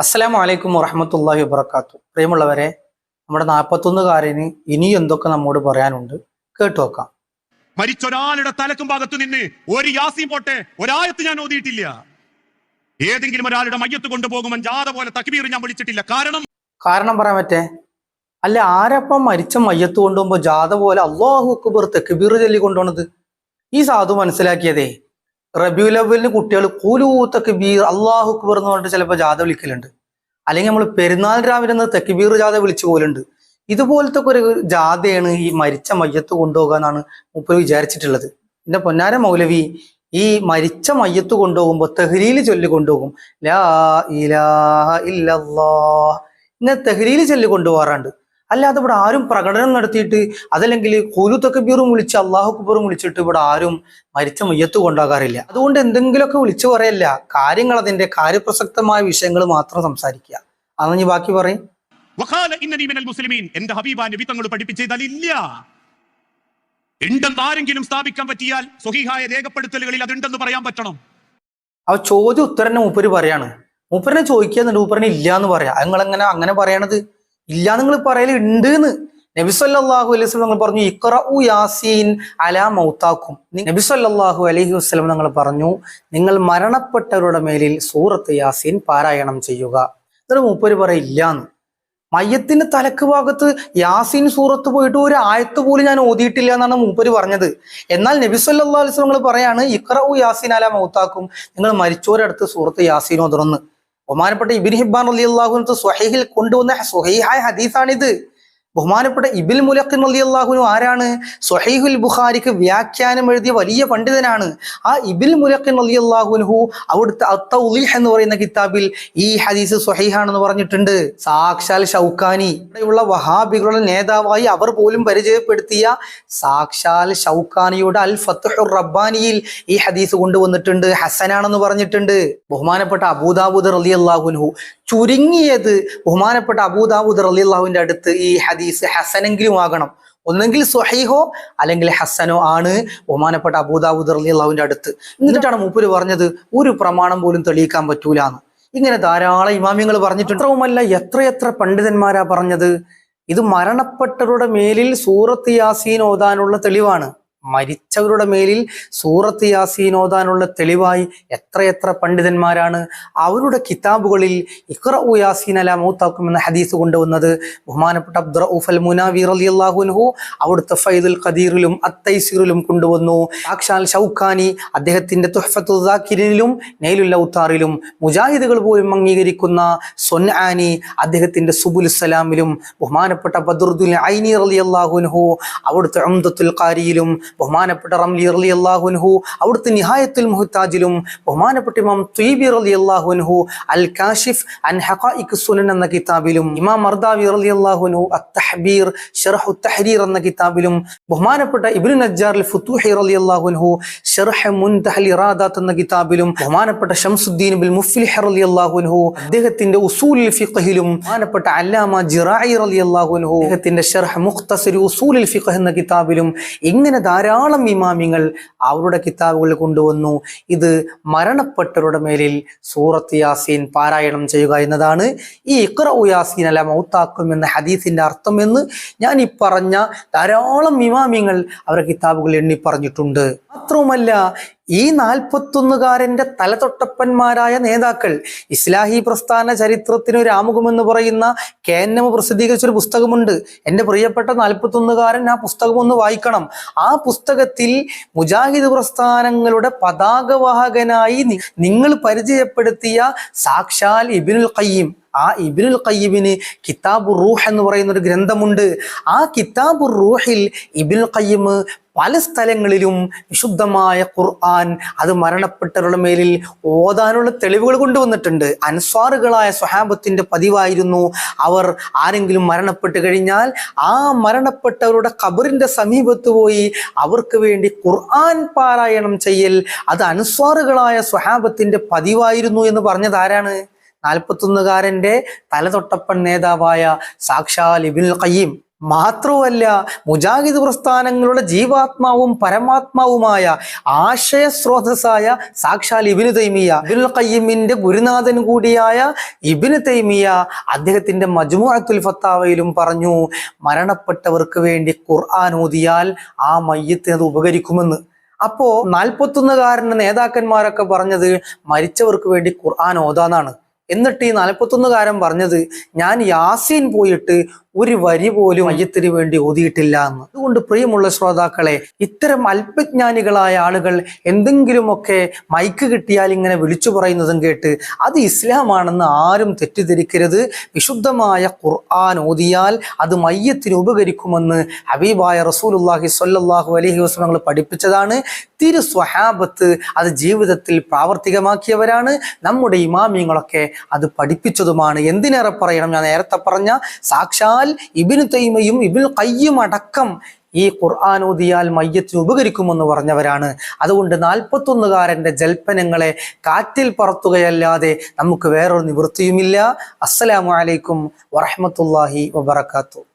അസ്സലാമു വലൈക്കും വറഹമത്തല്ലാഹി വബർക്കാത്തു പ്രിയമുള്ളവരെ നമ്മുടെ നാൽപ്പത്തൊന്നുകാരന് ഇനി എന്തൊക്കെ നമ്മോട് പറയാനുണ്ട് കേട്ടു നോക്കാം. മരിച്ചൊരാളുടെ തലക്കും ഭാഗത്തു നിന്ന് ഒരു യാസീം പോട്ടെ ഒരായത്ത് ഞാൻ ഓതിയിട്ടില്ല. ഏതെങ്കിലും ഒരാളുടെ മയ്യത്ത് കൊണ്ടുപോകുമ്പോൾ ജാഥ പോലെ തക്ബീർ ഞാൻ വിളിച്ചിട്ടില്ല. കാരണം? കാരണം പറയാൻ പറ്റേ? അല്ല ആരപ്പം മരിച്ച മയ്യത്ത് കൊണ്ടുപോകുമ്പോൾ ജാഥ പോലെ അള്ളാഹു അക്ബർ തെക്കുബീർ ചൊല്ലി കൊണ്ടുപോണത്? ഈ സാധു മനസ്സിലാക്കിയതേ റബിയുലവലിന് കുട്ടികൾ കൂലൂത്ത കബീർ അള്ളാഹു അക്ബർ എന്ന് പറഞ്ഞിട്ട് ചിലപ്പോൾ ജാഥ വിളിക്കലുണ്ട്. അല്ലെങ്കിൽ നമ്മൾ പെരുന്നാൾ രാവിലെ നിന്ന് തെക്കുബീർ ജാഥ വിളിച്ചു പോലുണ്ട്. ഇതുപോലത്തെ ഒരു ജാഥയാണ് ഈ മരിച്ച മയ്യത്ത് കൊണ്ടുപോകുക എന്നാണ് മുപ്പര് വിചാരിച്ചിട്ടുള്ളത്. എന്റെ പൊന്നാര മൗലവി ഈ മരിച്ച മയ്യത്ത് കൊണ്ടുപോകുമ്പോൾ തെഹ്ലീൽ ചൊല്ലി കൊണ്ടുപോകും. ലാ ഇലാഹ ഇല്ലല്ലാ ഇങ്ങനെ തെഹ്ലീൽ ചൊല്ലി കൊണ്ടുപോകാറുണ്ട്. അല്ലാതെ ഇവിടെ ആരും പ്രകടനം നടത്തിയിട്ട് അതല്ലെങ്കിൽ കുലു തക്കബീറും വിളിച്ച് അള്ളാഹു കുബറും വിളിച്ചിട്ട് ഇവിടെ ആരും മരിച്ച മയ്യത്ത് കൊണ്ടാകാറില്ല. അതുകൊണ്ട് എന്തെങ്കിലുമൊക്കെ വിളിച്ചു പറയല്ല. കാര്യങ്ങൾ അതിന്റെ കാര്യപ്രസക്തമായ വിഷയങ്ങൾ മാത്രം സംസാരിക്കുക. അന്ന് ബാക്കി പറയും. എന്റെ ഹബീബ നബി തങ്ങൾ പഠിപ്പിച്ചതാൽ ഇല്ല ഉണ്ടെന്ന് ആരെങ്കിലും സ്ഥാപിക്കാൻ പറ്റിയാൽ സ്വഹീഹായ രേഖപ്പെടുത്തലുകളിൽ അതുണ്ടെന്ന് പറയാൻ പറ്റണം. അവ ചോദ്യ ഉത്തരനെ മൂപ്പര് പറയാണ്. മൂപ്പരനെ ചോദിക്കുന്നുണ്ട് മൂപ്പരനെ ഇല്ല എന്ന് പറയാം. നിങ്ങൾ എങ്ങനെ അങ്ങനെ പറയണത്? ഇല്ല നിങ്ങൾ പറയൽ ഉണ്ട് എന്ന് നബിസ്വല്ലാഹു അലൈഹി വസ്ലം നിങ്ങൾ പറഞ്ഞു ഇക്റഉ യാസീൻ അലാ മൗത്താക്കും. നബിസ്വല്ലാഹു അലൈഹി വസ്ലം നിങ്ങൾ പറഞ്ഞു നിങ്ങൾ മരണപ്പെട്ടവരുടെ മേലിൽ സൂറത്ത് യാസീൻ പാരായണം ചെയ്യുക. എന്നിട്ട് മൂപ്പര് പറയും ഇല്ലാന്ന്. മയ്യത്തിന്റെ തലക്ക് ഭാഗത്ത് യാസീൻ സൂറത്ത് പോയിട്ട് ഒരു ആയത്ത് പോലും ഞാൻ ഓതിയിട്ടില്ല എന്നാണ് മൂപ്പര് പറഞ്ഞത്. എന്നാൽ നബിസ്വല്ലാ അലൈഹി വസല്ലം പറയാണ് ഇക്റഉ യാസീൻ അല മൗത്താക്കും. നിങ്ങൾ മരിച്ചവരടുത്ത് സൂറത്ത് യാസീൻ ഓതണമെന്ന് ബഹുമാനപ്പെട്ട ഇബിൻ ഹിബാൻ അലി റളിയല്ലാഹു സ്വഹീഹിൽ കൊണ്ടുവന്ന സ്വഹീഹായ ഹദീസാണിത്. ബഹുമാനപ്പെട്ട ഇബിൽ മുലക്കിൻ അലി അള്ളാഹുനു ആരാണ്? സൊഹൈഹുൽ ബുഖാരിക്ക് വ്യാഖ്യാനം എഴുതിയ വലിയ പണ്ഡിതനാണ്. ആ ഇബിൽ മുലക്കിൻ അലി അള്ളാഹുനുഹു അവിടുത്തെ അത്തൗലീഹ് എന്ന് പറയുന്ന കിതാബിൽ ഈ ഹദീസ് സൊഹൈഹാണെന്ന് പറഞ്ഞിട്ടുണ്ട്. സാക്ഷാൽ ഷൗക്കാനി ഇവിടെയുള്ള വഹാബികളുടെ നേതാവായി അവർ പോലും പരിചയപ്പെടുത്തിയ സാക്ഷാൽ ഷൗക്കാനിയുടെ അൽ ഫത്തുഹുർ റബ്ബാനിയിൽ ഈ ഹദീസ് കൊണ്ടുവന്നിട്ടുണ്ട്. ഹസനാണെന്ന് പറഞ്ഞിട്ടുണ്ട്. ബഹുമാനപ്പെട്ട അബൂദാബുദർ അലി അള്ളാഹുനുഹു ചുരുങ്ങിയത് ബഹുമാനപ്പെട്ട അബൂദാബുദ് റളിയല്ലാഹുവിന്റെ അടുത്ത് ഈ ഹദീസ് ഹസനെങ്കിലും ആകണം. ഒന്നെങ്കിൽ സ്വഹീഹോ അല്ലെങ്കിൽ ഹസനോ ആണ് ബഹുമാനപ്പെട്ട അബൂദാബുദ് അള്ളാഹുവിന്റെ അടുത്ത്. എന്നിട്ടാണ് മൂപ്പര് പറഞ്ഞത് ഒരു പ്രമാണം പോലും തെളിയിക്കാൻ പറ്റൂലാന്ന്. ഇങ്ങനെ ധാരാളം ഇമാമ്യങ്ങൾ പറഞ്ഞിട്ടുണ്ട്. മാത്രവുമല്ല എത്രയെത്ര പണ്ഡിതന്മാരാ പറഞ്ഞത്? ഇത് മരണപ്പെട്ടവരുടെ മേലിൽ സൂറത്ത് യാസീൻ ഓതാനുള്ള തെളിവാണ്. മരിച്ചവരുടെ മേലിൽ സൂറത്ത് യാസീൻ ഓതാനുള്ള തെളിവായി എത്രയെത്ര പണ്ഡിതന്മാരാണ് അവരുടെ കിതാബുകളിൽ ഇഖ്റഉ യാസീൻ അല മൂത്താക്കും എന്ന ഹദീസ് കൊണ്ടുവന്നത്. ബഹുമാനപ്പെട്ട അബ്ദുറഊഫ് അൽ അലി അള്ളാഹുൻഹു അവിടുത്തെ ഫൈദുൽ ഖദീറിലും അത്തൈസിറിലും കൊണ്ടുവന്നു. സാക്ഷാൽ ഷൗഖാനി അദ്ദേഹത്തിന്റെ തുഹഫത്തുദാക്കിരിലും നെയ്ലുൽ ഔത്താറിലും മുജാഹിദുകൾ പോലും അംഗീകരിക്കുന്ന സൊൻആനി അദ്ദേഹത്തിന്റെ സുബുൽ സലാമിലും ബഹുമാനപ്പെട്ട ബദുർദുൽ ഐനി അള്ളാഹുൻഹു അവിടുത്തെ ഉംദത്തുൽ ഖാരിയിലും ബഹുമാനപ്പെട്ട റംലി അലി അള്ളാഹുൻഹു അവിടുത്തെ നിഹായത്തുൽ മുഹത്താജിലും ബഹുമാനപ്പെട്ട ഇമാം ത്വീബി അലി അള്ളാഹുൻഹു അൽ കാഷിഫ് അൻ ഹഖായിക് സുനൻ എന്ന കിതാബിലും ഇമാം മർദാവി അലി അള്ളാഹുൻഹു അത്തഹബീർ ഷർഹു തഹരീർ എന്ന കിതാബിലും ബഹുമാനപ്പെട്ട ഇബ്നു നജ്ജാർ അൽ ഫുത്തൂഹി അലി അള്ളാഹുൻഹു ഷർഹ് മുൻതഹൽ ഇറാദാത്ത് എന്ന കിതാബിലും ബഹുമാനപ്പെട്ട ഷംസുദ്ദീൻ ബിൽ മുഫ്ലിഹ് അലി അള്ളാഹുൻഹു അദ്ദേഹത്തിന്റെ ഉസൂൽ ഫിഖഹിലും ബഹുമാനപ്പെട്ട അല്ലാമ ജിറായി അലി അള്ളാഹുൻഹു അദ്ദേഹത്തിന്റെ ഷർഹ് മുഖ്തസരി ഉസൂൽ ഫിഖഹ് എന്ന കിതാബിലും ഇങ്ങനെ ധാരാളം ഇമാമിങ്ങൾ അവരുടെ കിതാബുകൾ കൊണ്ടുവന്നു. ഇത് മരണപ്പെട്ടവരുടെ മേലിൽ സൂറത്ത് യാസീൻ പാരായണം ചെയ്യുക എന്നതാണ്. ഈ ഇഖ്റ യാസീൻ അല്ല മൗത്താക്കും എന്ന ഹദീസിന്റെ അർത്ഥം എന്ന് ഞാൻ ഈ പറഞ്ഞ ധാരാളം ഇമാമിങ്ങൾ അവരുടെ കിതാബുകൾ എണ്ണി പറഞ്ഞിട്ടുണ്ട് മാത്രവുമല്ല ഈ നാൽപ്പത്തൊന്നുകാരന്റെ തലതൊട്ടപ്പന്മാരായ നേതാക്കൾ ഇസ്ലാഹി പ്രസ്ഥാന ചരിത്രത്തിന് ഒരു ആമുഖമെന്ന് പറയുന്ന കെ എൻ എം പ്രസിദ്ധീകരിച്ച ഒരു പുസ്തകമുണ്ട്. എന്റെ പ്രിയപ്പെട്ട നാൽപ്പത്തൊന്നുകാരൻ ആ പുസ്തകം ഒന്ന് വായിക്കണം. ആ പുസ്തകത്തിൽ മുജാഹിദ് പ്രസ്ഥാനങ്ങളുടെ പതാകവാഹകനായി നിങ്ങൾ പരിചയപ്പെടുത്തിയ സാക്ഷാൽ ഇബിനുൽ ഖയ്യിം. ആ ഇബിനുൽ ഖയ്യിബിന് കിതാബു റൂഹ് എന്ന് പറയുന്ന ഒരു ഗ്രന്ഥമുണ്ട്. ആ കിതാബു റൂഹിൽ ഇബിനുൽ ഖയ്യിം പല സ്ഥലങ്ങളിലും വിശുദ്ധമായ ഖുർആൻ അത് മരണപ്പെട്ടവരുടെ മേലിൽ ഓതാനുള്ള തെളിവുകൾ കൊണ്ടുവന്നിട്ടുണ്ട്. അൻസ്വാറുകളായ സ്വഹാബത്തിന്റെ പതിവായിരുന്നു. അവർ ആരെങ്കിലും മരണപ്പെട്ട് കഴിഞ്ഞാൽ ആ മരണപ്പെട്ടവരുടെ ഖബറിന്റെ സമീപത്ത് പോയി അവർക്ക് വേണ്ടി ഖുർആൻ പാരായണം ചെയ്യൽ. അത് അൻസ്വാറുകളായ സ്വഹാബത്തിന്റെ പതിവായിരുന്നു എന്ന് പറഞ്ഞത് ആരാണ്? നാൽപ്പത്തൊന്നുകാരന്റെ തലതൊട്ടപ്പൻ നേതാവായ സാക്ഷാൽ ഇബിൻ ഖയ്യിം മാത്രവുമല്ല മുജാഹിദ് പ്രസ്ഥാനങ്ങളുടെ ജീവാത്മാവും പരമാത്മാവുമായ ആശയ സ്രോതസ്സായ സാക്ഷാൽ ഇബിന് തൈമിയ ഇബിൻ ഖയ്യിമിന്റെ ഗുരുനാഥൻ കൂടിയായ ഇബിന് തൈമിയ അദ്ദേഹത്തിന്റെ മജ്മുഅത്തുൽ ഫത്താവയിലും പറഞ്ഞു മരണപ്പെട്ടവർക്ക് വേണ്ടി ഖുർആൻ ഓതിയാൽ ആ മയ്യത്തിന് ഉപകരിക്കുമെന്ന്. അപ്പോ നാൽപ്പത്തൊന്നുകാരന്റെ നേതാക്കന്മാരൊക്കെ പറഞ്ഞത് മരിച്ചവർക്ക് വേണ്ടി ഖുർആൻ ഓതാന്നാണ്. എന്നിട്ട് ഈ നാൽപ്പത്തൊന്നുകാരൻ പറഞ്ഞത് ഞാൻ യാസീൻ പോയിട്ട് ഒരു വരി പോലും മയ്യത്തിന് വേണ്ടി ഓതിയിട്ടില്ല എന്ന്. അതുകൊണ്ട് പ്രിയമുള്ള ശ്രോതാക്കളെ ഇത്തരം അല്പജ്ഞാനികളായ ആളുകൾ എന്തെങ്കിലുമൊക്കെ മൈക്ക് കിട്ടിയാൽ ഇങ്ങനെ വിളിച്ചു പറയുന്നതും കേട്ട് അത് ഇസ്ലാമാണെന്ന് ആരും തെറ്റിദ്ധരിക്കരുത്. വിശുദ്ധമായ ഖുർആൻ ഓതിയാൽ അത് മയ്യത്തിന് ഉപകരിക്കുമെന്ന് ഹബീബായ റസൂലുല്ലാഹി സ്വല്ലല്ലാഹു അലഹി വസ്ലങ്ങൾ പഠിപ്പിച്ചതാണ്. തിരു സ്വഹാബത്ത് അത് ജീവിതത്തിൽ പ്രാവർത്തികമാക്കിയവരാണ്. നമ്മുടെ ഇമാമിയങ്ങളൊക്കെ അത് പഠിപ്പിച്ചതുമാണ്. എന്തിനേറെ പറയണം? ഞാൻ നേരത്തെ പറഞ്ഞ സാക്ഷാൽ ഇബിന് തൈമയും ഇബിൻ കയ്യും അടക്കം ഈ ഖുർആൻ ഓതിയാൽ മയ്യത്തിന് ഉപകരിക്കുമെന്ന് പറഞ്ഞവരാണ്. അതുകൊണ്ട് നാൽപ്പത്തൊന്നുകാരന്റെ ജൽപ്പനങ്ങളെ കാറ്റിൽ പറത്തുകയല്ലാതെ നമുക്ക് വേറൊരു നിവൃത്തിയുമില്ല. അസ്സലാമലൈക്കും വറഹമത്തല്ലാഹി വബറകാതുഹു